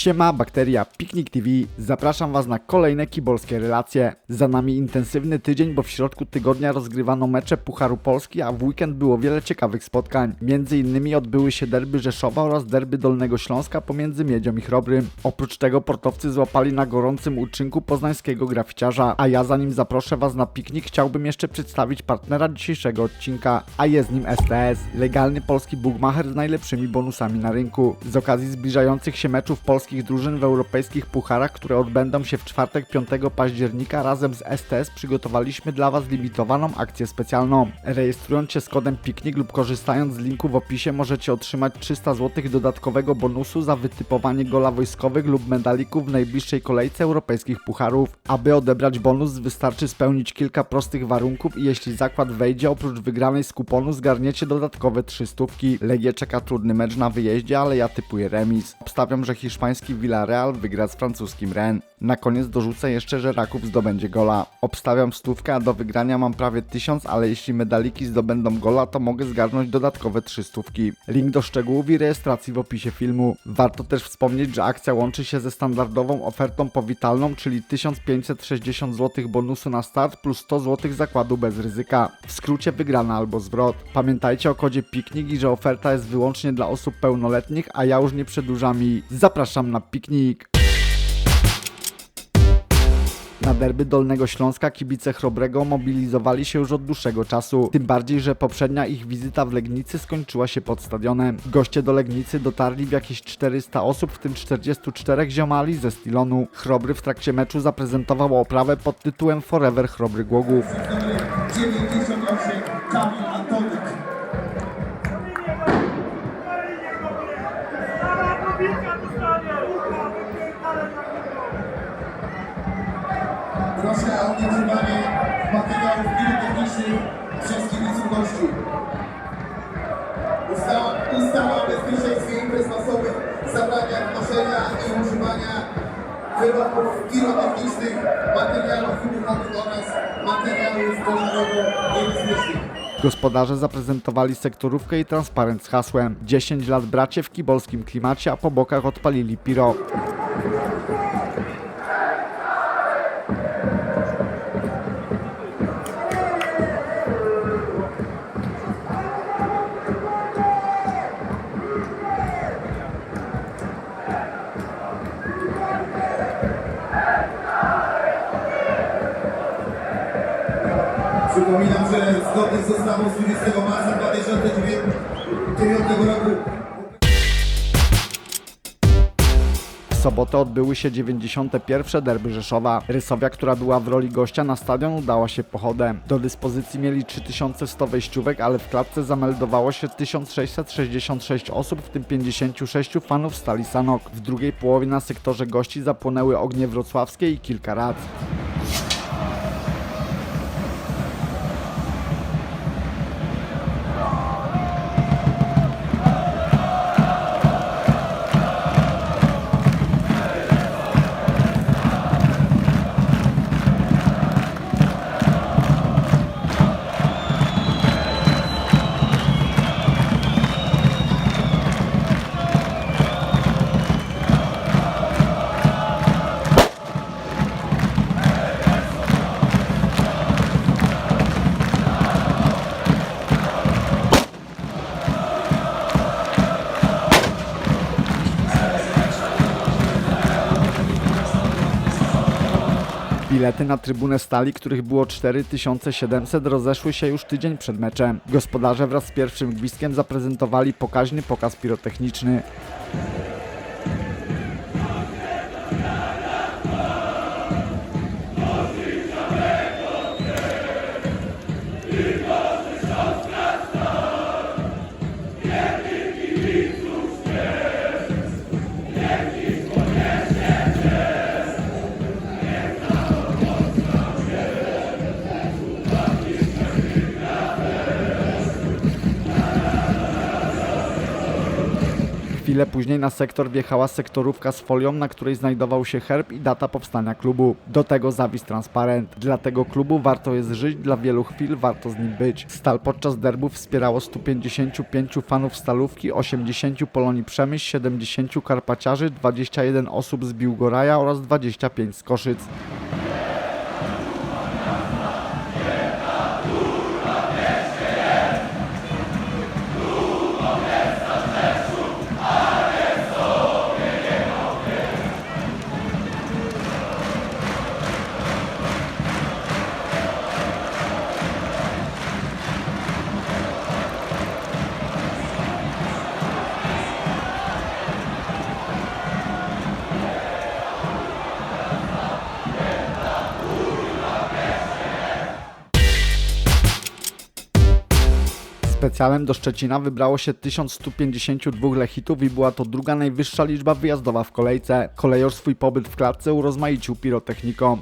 Siema, bakteria, Piknik TV. Zapraszam Was na kolejne kibolskie relacje. Za nami intensywny tydzień, bo w środku tygodnia rozgrywano mecze Pucharu Polski, a w weekend było wiele ciekawych spotkań. Między innymi odbyły się derby Rzeszowa oraz derby Dolnego Śląska pomiędzy Miedzią i Chrobrym. Oprócz tego portowcy złapali na gorącym uczynku poznańskiego graficiarza, a ja zanim zaproszę Was na piknik, chciałbym jeszcze przedstawić partnera dzisiejszego odcinka, a jest nim STS, legalny polski bookmacher z najlepszymi bonusami na rynku. Z okazji zbliżających się meczów polskich drużyn w europejskich pucharach, które odbędą się w czwartek 5 października, razem z STS przygotowaliśmy dla Was limitowaną akcję specjalną. Rejestrując się z kodem piknik lub korzystając z linku w opisie możecie otrzymać 300 zł dodatkowego bonusu za wytypowanie gola wojskowych lub medalików w najbliższej kolejce europejskich pucharów. Aby odebrać bonus wystarczy spełnić kilka prostych warunków i jeśli zakład wejdzie, oprócz wygranej z kuponu zgarniecie dodatkowe 300. Legię czeka trudny mecz na wyjeździe, ale ja typuję remis. Obstawiam, że hiszpański Villarreal wygra z francuskim Rennes. Na koniec dorzucę jeszcze, że Raków zdobędzie gola. Obstawiam stówkę, a do wygrania mam prawie 1000, ale jeśli medaliki zdobędą gola, to mogę zgarnąć dodatkowe 300. Link do szczegółów i rejestracji w opisie filmu. Warto też wspomnieć, że akcja łączy się ze standardową ofertą powitalną, czyli 1560 zł bonusu na start plus 100 zł zakładu bez ryzyka. W skrócie wygrana albo zwrot. Pamiętajcie o kodzie piknik i że oferta jest wyłącznie dla osób pełnoletnich, a ja już nie przedłużam i zapraszam na piknik. Na derby Dolnego Śląska kibice Chrobrego mobilizowali się już od dłuższego czasu. Tym bardziej, że poprzednia ich wizyta w Legnicy skończyła się pod stadionem. Goście do Legnicy dotarli w jakieś 400 osób, w tym 44 ziomali ze Stilonu. Chrobry w trakcie meczu zaprezentował oprawę pod tytułem Forever Chrobry Głogów. 98 Kamil. Nieużywanie materiałów pirotechnicznych przez kibiców gości. Ustała, ustawa o bezpieczeństwie imprez masowych zabrania wnoszenia i używania wyrobów pirotechnicznych, materiałów wybuchowych oraz materiałów pożarowo-niebezpiecznych. Gospodarze zaprezentowali sektorówkę i transparent z hasłem 10 lat bracie w kibolskim klimacie, a po bokach odpalili piro. Zgodnie z ustawą z 20 marca 2009 roku W sobotę odbyły się 91. derby Rzeszowa. Rysowia, która była w roli gościa na stadion, udała się pochodem. Do dyspozycji mieli 3100 wejściówek, ale w klatce zameldowało się 1666 osób, w tym 56 fanów Stali Sanok. W drugiej połowie na sektorze gości zapłonęły ognie wrocławskie i kilka rad. Bilety na trybunę stali, których było 4700, rozeszły się już tydzień przed meczem. Gospodarze wraz z pierwszym gwizdkiem zaprezentowali pokaźny pokaz pirotechniczny. Chwilę później na sektor wjechała sektorówka z folią, na której znajdował się herb i data powstania klubu. Do tego zawisł transparent. Dla tego klubu warto jest żyć, dla wielu chwil warto z nim być. Stal podczas derbu wspierało 155 fanów Stalówki, 80 Polonii Przemyśl, 70 Karpaciarzy, 21 osób z Biłgoraja oraz 25 z Koszyc. Specjalem do Szczecina wybrało się 1152 lechitów i była to druga najwyższa liczba wyjazdowa w kolejce. Kolejor swój pobyt w klatce urozmaicił pirotechniką.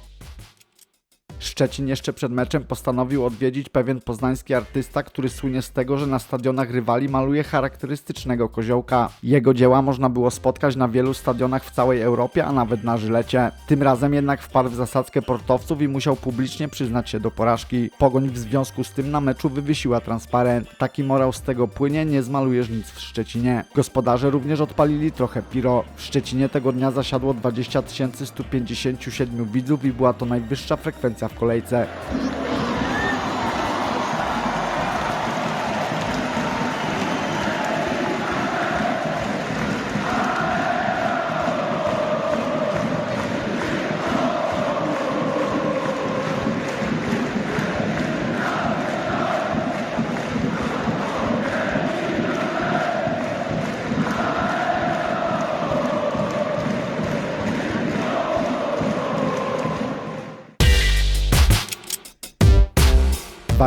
Szczecin jeszcze przed meczem postanowił odwiedzić pewien poznański artysta, który słynie z tego, że na stadionach rywali maluje charakterystycznego koziołka. Jego dzieła można było spotkać na wielu stadionach w całej Europie, a nawet na Żylecie. Tym razem jednak wpadł w zasadzkę portowców i musiał publicznie przyznać się do porażki. Pogoń w związku z tym na meczu wywiesiła transparent. Taki morał z tego płynie, nie zmalujesz nic w Szczecinie. Gospodarze również odpalili trochę piro. W Szczecinie tego dnia zasiadło 20 157 widzów i była to najwyższa frekwencja w kolejce.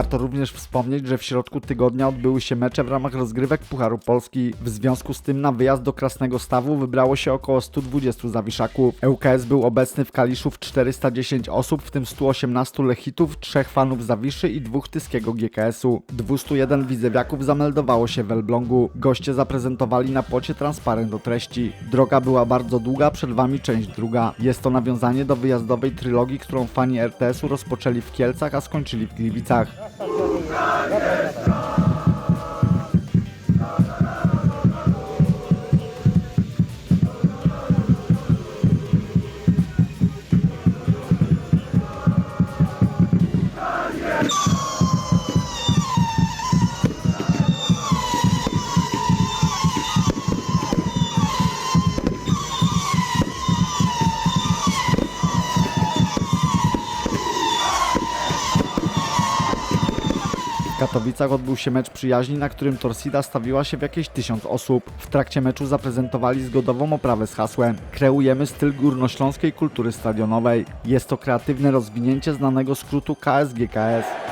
Warto również wspomnieć, że w środku tygodnia odbyły się mecze w ramach rozgrywek Pucharu Polski. W związku z tym na wyjazd do Krasnego Stawu wybrało się około 120 zawiszaków. ŁKS był obecny w Kaliszów 410 osób, w tym 118 lechitów, 3 fanów Zawiszy i dwóch tyskiego GKS-u. 201 widzewiaków zameldowało się w Elblągu. Goście zaprezentowali na płocie transparent do treści. Droga była bardzo długa, przed wami część druga. Jest to nawiązanie do wyjazdowej trylogii, którą fani RTS-u rozpoczęli w Kielcach, a skończyli w Gliwicach. W Katowicach odbył się mecz przyjaźni, na którym Torsida stawiła się w jakieś tysiąc osób. W trakcie meczu zaprezentowali zgodową oprawę z hasłem Kreujemy styl górnośląskiej kultury stadionowej. Jest to kreatywne rozwinięcie znanego skrótu KSGKS.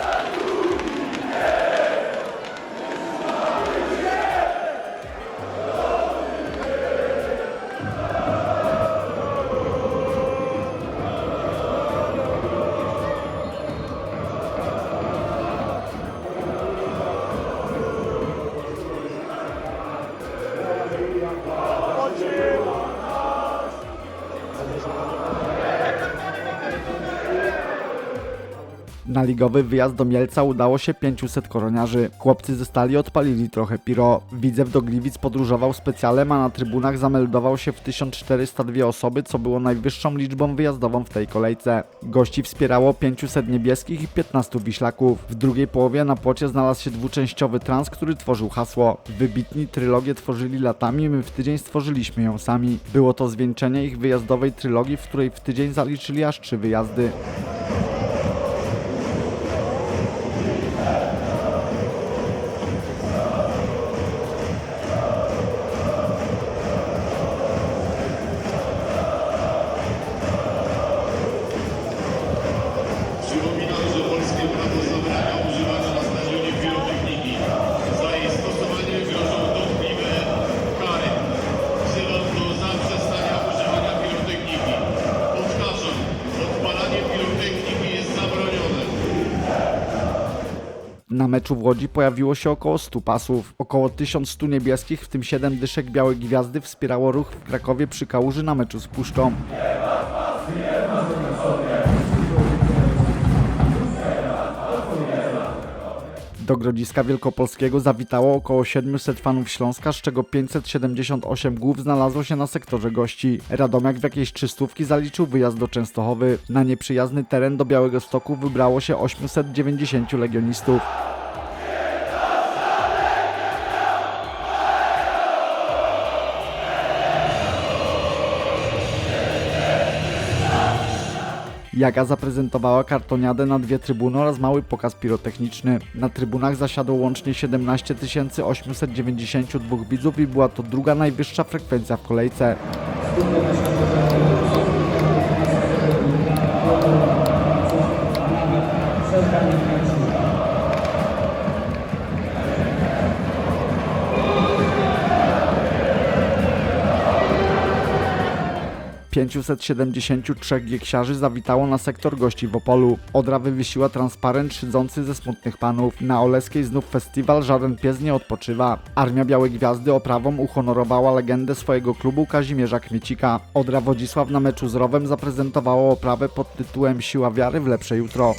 Na ligowy wyjazd do Mielca udało się 500 koroniarzy. Chłopcy ze stali odpalili trochę piro. Widzew do Gliwic podróżował specjalem, a na trybunach zameldował się w 1402 osoby, co było najwyższą liczbą wyjazdową w tej kolejce. Gości wspierało 500 niebieskich i 15 wiślaków. W drugiej połowie na płocie znalazł się dwuczęściowy trans, który tworzył hasło. Wybitni trylogię tworzyli latami, my w tydzień stworzyliśmy ją sami. Było to zwieńczenie ich wyjazdowej trylogii, w której w tydzień zaliczyli aż trzy wyjazdy. Na meczu w Łodzi pojawiło się około 100 pasów. Około 1100 niebieskich, w tym 7 dyszek białej gwiazdy wspierało ruch w Krakowie przy Kałuży na meczu z Puszczą. Do Grodziska Wielkopolskiego zawitało około 700 fanów Śląska, z czego 578 głów znalazło się na sektorze gości. Radomiak w jakiejś trzystówki zaliczył wyjazd do Częstochowy. Na nieprzyjazny teren do Białego Stoku wybrało się 890 legionistów. Jaga zaprezentowała kartoniadę na dwie trybuny oraz mały pokaz pirotechniczny. Na trybunach zasiadło łącznie 17 892 widzów i była to druga najwyższa frekwencja w kolejce. 573 gieksiarzy zawitało na sektor gości w Opolu. Odra wywiesiła transparent szydzący ze smutnych panów. Na Oleskiej znów festiwal Żaden pies nie odpoczywa. Armia Białej Gwiazdy oprawą uhonorowała legendę swojego klubu Kazimierza Kmiecika. Odra Wodzisław na meczu z Rowem zaprezentowało oprawę pod tytułem Siła wiary w lepsze jutro.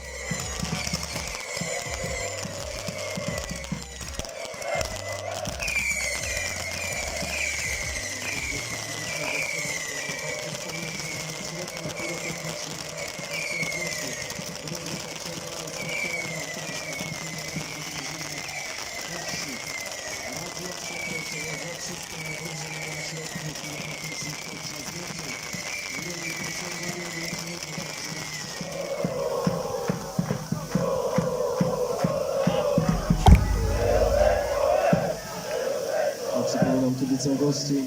Kibicom gości,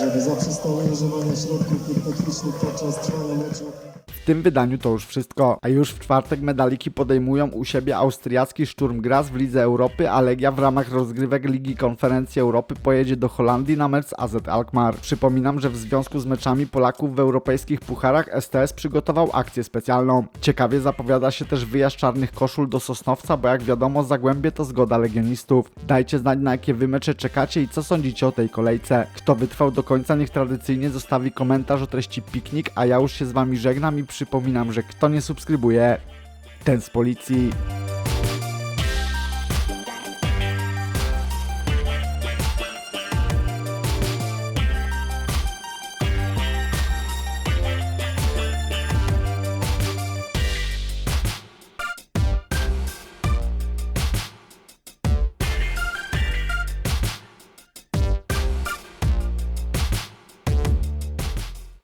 że do zaprzestania używania środków pirotechnicznych podczas trwania meczu W tym wydaniu to już wszystko, a już w czwartek medaliki podejmują u siebie austriacki Sturm Graz w Lidze Europy, a Legia w ramach rozgrywek Ligi Konferencji Europy pojedzie do Holandii na mecz z AZ Alkmaar. Przypominam, że w związku z meczami Polaków w europejskich pucharach STS przygotował akcję specjalną. Ciekawie zapowiada się też wyjazd czarnych koszul do Sosnowca, bo jak wiadomo Zagłębie to zgoda legionistów. Dajcie znać na jakie wy mecze czekacie i co sądzicie o tej kolejce. Kto wytrwał do końca niech tradycyjnie zostawi komentarz o treści piknik, a ja już się z wami żegnam i przypominam, że kto nie subskrybuje, ten z policji.